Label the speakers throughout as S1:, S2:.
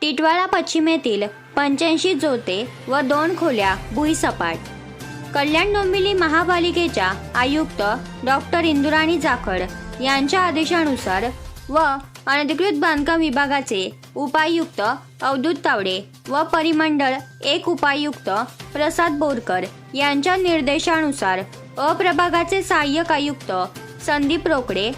S1: Titwala पश्चिमेतील पंच्याऐंशी जोते व दोन खोल्या भुईसपाट. कल्याण डोंबिवली महापालिकेच्या आयुक्त डॉक्टर इंदुराणी जाखड यांच्या आदेशानुसार व अनधिकृत बांधकाम विभागाचे उपायुक्त अवधूत तावडे व परिमंडळ एक उपायुक्त प्रसाद बोरकर यांच्या निर्देशानुसार अप्रभागाचे सहाय्यक आयुक्त संदीप रोकडे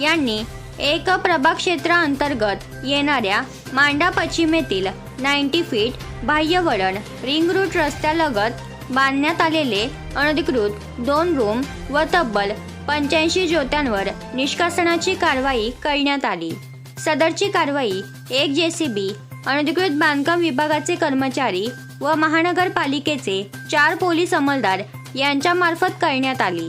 S1: यांनी एक प्रभाग क्षेत्राअंतर्गत येणाऱ्या मांडा पश्चिमेतील नाईन्टी फीट बाह्य वळण रिंग रूट रस्त्यालगत बांधण्यात आलेले अनधिकृत दोन रूम व तब्बल पंच्याऐंशी ज्योत्यांवर निष्कासनाची कारवाई करण्यात आली. सदरची कारवाई एक जे सी बी अनधिकृत बांधकाम विभागाचे कर्मचारी व महानगरपालिकेचे चार पोलीस अंमलदार यांच्यामार्फत करण्यात आली.